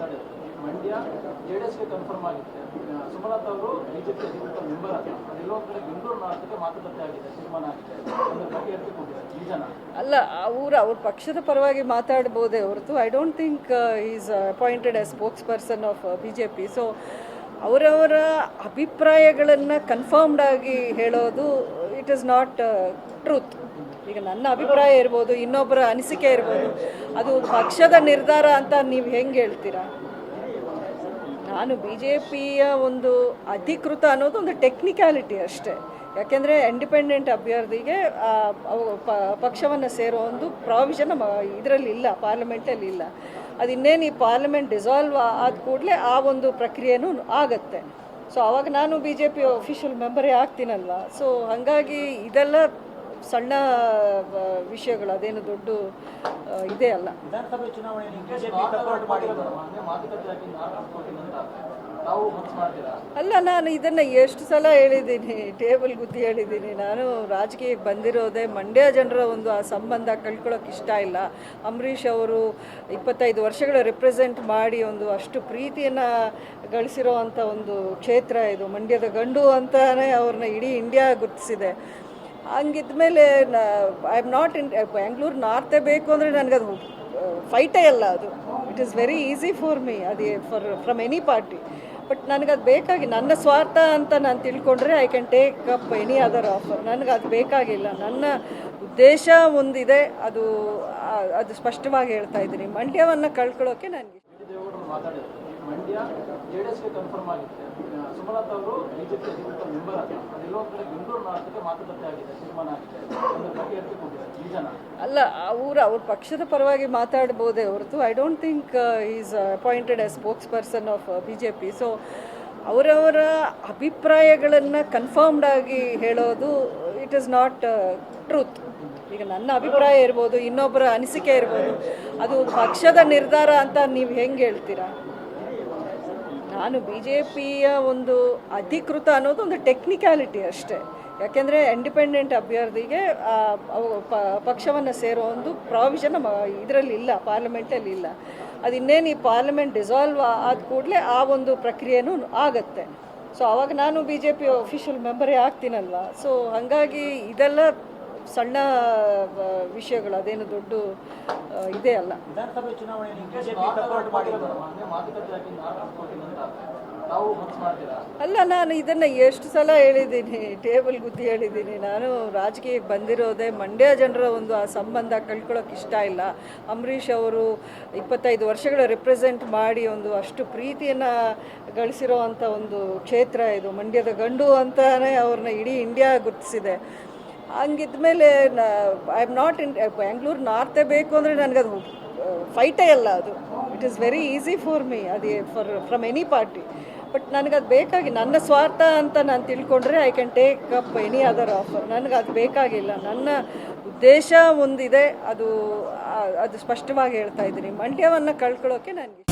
ಮಾತಾಡಿದ್ರು. Mandya J D ಎಸ್ಗೆ confirm ಆಗಿದೆ ಆ, ಸುಮಲತಾ ಅವರು ಬಿಜೆಪಿ ಅಧಿಕೃತ ಮೆಂಬರ್ ಅಲ್ಲ ಎಲ್ಲೋ ಕಡೆ ಬೆಂಗಳೂರು ನಾರ್ತ್ಗೆ ಮಾತುಕತೆ ಆಗಿದೆ ತೀರ್ಮಾನ ಆಗಿದೆ. ಅದ್ರ ಬಗ್ಗೆ ಹೇಳ್ತಿ ಕೊಟ್ಟಿದ್ದಾರೆ ನಿಜನ ಅಲ್ಲ ಅವ್ರು ಅವ್ರ ಪಕ್ಷದ ಪರವಾಗಿ ಮಾತಾಡ್ಬೋದೇ ಹೊರತು I don't think is appointed as spokesperson of B J P so ಅವರವರ ಅಭಿಪ್ರಾಯಗಳನ್ನು ಕನ್ಫರ್ಮ್ಡ್ ಆಗಿ ಹೇಳೋದು ಇಟ್ ಇಸ್ ನಾಟ್ ಟ್ರೂತ್ ಈಗ ನನ್ನ ಅಭಿಪ್ರಾಯ ಇರ್ಬೋದು, ಇನ್ನೊಬ್ಬರ ಅನಿಸಿಕೆ ಇರ್ಬೋದು, ಅದು ಪಕ್ಷದ ನಿರ್ಧಾರ ಅಂತ ನೀವು ಹೆಂಗೆ ಹೇಳ್ತೀರಾ? ನಾನು ಬಿ ಜೆ ಪಿಯ ಒಂದು ಅಧಿಕೃತ ಅನ್ನೋದು ಒಂದು ಟೆಕ್ನಿಕ್ಯಾಲಿಟಿ ಅಷ್ಟೇ. ಯಾಕೆಂದರೆ ಇಂಡಿಪೆಂಡೆಂಟ್ ಅಭ್ಯರ್ಥಿಗೆ ಪಕ್ಷವನ್ನು ಸೇರೋ ಒಂದು ಪ್ರಾವಿಷನ್ ಇದರಲ್ಲಿ ಇಲ್ಲ ಪಾರ್ಲಿಮೆಂಟಲ್ಲಿ ಇಲ್ಲ. ಅದು ಇನ್ನೇನು ಈ ಪಾರ್ಲಿಮೆಂಟ್ ಡಿಸಾಲ್ವ್ ಆದ ಕೂಡಲೇ ಆ ಒಂದು ಪ್ರಕ್ರಿಯೆನೂ ಆಗತ್ತೆ. ಸೊ ಅವಾಗ ನಾನು ಬಿ ಜೆ ಪಿ ಅಫಿಷಿಯಲ್ ಮೆಂಬರೇ ಆಗ್ತೀನಲ್ವ? ಸೊ ಹಾಗಾಗಿ ಇದೆಲ್ಲ ಸಣ್ಣ ವಿಷಯಗಳು ಅದೇನು ದೊಡ್ಡ ಇದೇ ಅಲ್ಲ. ವಿಧಾನಸಭೆ ಚುನಾವಣೆಯಲ್ಲಿ ಬಿಜೆಪಿ ಸಪೋರ್ಟ್ ಮಾಡಿದ್ರು ಅಂದ್ರೆ ಮಾತುಕತೆ ಆಗಿ ನಾರ್ತ್ ಕೊಟ್ಟಿಲ್ಲ ಅಂತ ತಾವು ಮಾಡ್ತೀರಾ? ಅಲ್ಲ ನಾನು ಇದನ್ನು ಎಷ್ಟು ಸಲ ಹೇಳಿದ್ದೀನಿ ಟೇಬಲ್ ಗುದ್ದಿ ಹೇಳಿದ್ದೀನಿ. ನಾನು ರಾಜಕೀಯಕ್ಕೆ ಬಂದಿರೋದೇ ಮಂಡ್ಯ ಜನರ ಒಂದು ಆ ಸಂಬಂಧ ಕಳ್ಕೊಳ್ಳೋಕೆ ಇಷ್ಟ ಇಲ್ಲ. ಅಂಬರೀಷ್ ಅವರು ಇಪ್ಪತ್ತೈದು ವರ್ಷಗಳ ರೆಪ್ರೆಸೆಂಟ್ ಮಾಡಿ ಒಂದು ಅಷ್ಟು ಪ್ರೀತಿಯನ್ನು ಗಳಿಸಿರೋ ಅಂಥ ಒಂದು ಕ್ಷೇತ್ರ ಇದು. ಮಂಡ್ಯದ ಗಂಡು ಅಂತಾನೆ ಅವ್ರನ್ನ ಇಡೀ ಇಂಡಿಯಾ ಗುರುತಿಸಿದೆ. ಹಂಗಿದ್ಮೇಲೆ I am not in Bangalore ನಾರ್ತೇ ಬೇಕು ಅಂದರೆ ನನಗದು ಫೈಟೇ ಅಲ್ಲ ಅದು. It is very easy for me ಅದು for from any party but ನನಗದು ಬೇಕಾಗಿ ನನ್ನ ಸ್ವಾರ್ಥ ಅಂತ ನಾನು ತಿಳ್ಕೊಂಡ್ರೆ I can take up any other offer ನನಗೆ ಅದು ಬೇಕಾಗಿಲ್ಲ. ನನ್ನ ಉದ್ದೇಶ ಒಂದಿದೆ ಅದು ಅದು ಸ್ಪಷ್ಟವಾಗಿ ಹೇಳ್ತಾ ಇದ್ದೀನಿ. ಮಂಡ್ಯವನ್ನು ಕಳ್ಕೊಳ್ಳೋಕೆ ನನಗೆ ಮಂಡ್ಯ ಜೆ ಡಿ ಎಸ್ಗೆ ಕನ್ಫರ್ಮ್ ಆಗಿದೆ ಆ, ಸುಮಲತಾ ಅವರು ಬಿಜೆಪಿ ಅಧಿಕೃತ ಮೆಂಬರ್ ಬೆಂಗಳೂರು ಮಾತುಕತೆ ಆಗಿದೆ, ತೀರ್ಮಾನ ಆಗಿದೆ. ಅಲ್ಲ, ಅವರು ಅವ್ರ ಪಕ್ಷದ ಪರವಾಗಿ ಮಾತಾಡ್ಬೋದೇ ಹೊರತು I don't think is appointed as spokesperson of B J P so ಅವರವರ ಅಭಿಪ್ರಾಯಗಳನ್ನು ಕನ್ಫರ್ಮ್ಡ್ ಆಗಿ ಹೇಳೋದು ಇಟ್ ಇಸ್ ನಾಟ್ ಟ್ರೂತ್ ಈಗ ನನ್ನ ಅಭಿಪ್ರಾಯ ಇರ್ಬೋದು, ಇನ್ನೊಬ್ಬರ ಅನಿಸಿಕೆ ಇರ್ಬೋದು, ಅದು ಪಕ್ಷದ ನಿರ್ಧಾರ ಅಂತ ನೀವು ಹೆಂಗೆ ಹೇಳ್ತೀರಾ? ನಾನು ಬಿ ಜೆ ಪಿಯ ಒಂದು ಅಧಿಕೃತ ಅನ್ನೋದು ಒಂದು ಟೆಕ್ನಿಕ್ಯಾಲಿಟಿ ಅಷ್ಟೇ. ಯಾಕೆಂದರೆ ಇಂಡಿಪೆಂಡೆಂಟ್ ಅಭ್ಯರ್ಥಿಗೆ ಪಕ್ಷವನ್ನು ಸೇರೋ ಒಂದು ಪ್ರಾವಿಷನ್ ಇದರಲ್ಲಿ ಇಲ್ಲ ಪಾರ್ಲಿಮೆಂಟಲ್ಲಿ ಇಲ್ಲ. ಅದು ಇನ್ನೇನು ಈ ಪಾರ್ಲಿಮೆಂಟ್ ಡಿಸಾಲ್ವ್ ಆದ ಕೂಡಲೇ ಆ ಒಂದು ಪ್ರಕ್ರಿಯೆನೂ ಆಗತ್ತೆ. ಸೊ ಅವಾಗ ನಾನು ಬಿ ಜೆ ಪಿ ಅಫಿಷಿಯಲ್ ಮೆಂಬರೇ ಆಗ್ತೀನಲ್ವ? ಸೊ ಹಾಗಾಗಿ ಇದೆಲ್ಲ ಸಣ್ಣ ವಿಷಯಗಳು ಅದೇನು ದೊಡ್ಡ ಇದೇ ಅಲ್ಲ. ವಿಧಾನಸಭೆ ಚುನಾವಣೆಯಲ್ಲಿ ಅಲ್ಲ ನಾನು ಇದನ್ನು ಎಷ್ಟು ಸಲ ಹೇಳಿದ್ದೀನಿ ಟೇಬಲ್ ಗುದ್ದಿ ಹೇಳಿದ್ದೀನಿ. ನಾನು ರಾಜಕೀಯಕ್ಕೆ ಬಂದಿರೋದೇ ಮಂಡ್ಯ ಜನರ ಒಂದು ಆ ಸಂಬಂಧ ಕಳ್ಕೊಳ್ಳೋಕೆ ಇಷ್ಟ ಇಲ್ಲ. ಅಂಬರೀಷ್ ಅವರು ಇಪ್ಪತ್ತೈದು ವರ್ಷಗಳ ರೆಪ್ರೆಸೆಂಟ್ ಮಾಡಿ ಒಂದು ಅಷ್ಟು ಪ್ರೀತಿಯನ್ನು ಗಳಿಸಿರೋ ಅಂಥ ಒಂದು ಕ್ಷೇತ್ರ ಇದು. ಮಂಡ್ಯದ ಗಂಡು ಅಂತಾನೆ ಅವ್ರನ್ನ ಇಡೀ ಇಂಡಿಯಾ ಗುರುತಿಸಿದೆ. ಹಂಗಿದ್ಮೇಲೆ I am not in Bangalore ನಾರ್ತೇ ಬೇಕು ಅಂದರೆ ಅದು ಫೈಟೇ ಅಲ್ಲ ಅದು. It is very easy for me ಅದೇ for from any party but ನನಗದು ಬೇಕಾಗಿ, ನನ್ನ ಸ್ವಾರ್ಥ ಅಂತ ನಾನು ತಿಳ್ಕೊಂಡ್ರೆ I can take up any other offer ನನಗೆ ಅದು ಬೇಕಾಗಿಲ್ಲ. ನನ್ನ ಉದ್ದೇಶ ಒಂದಿದೆ, ಅದು ಅದು ಸ್ಪಷ್ಟವಾಗಿ ಹೇಳ್ತಾ ಇದ್ದೀನಿ. ಮಂಡ್ಯವನ್ನು ಕಳ್ಕೊಳ್ಳೋಕೆ ನನಗೆ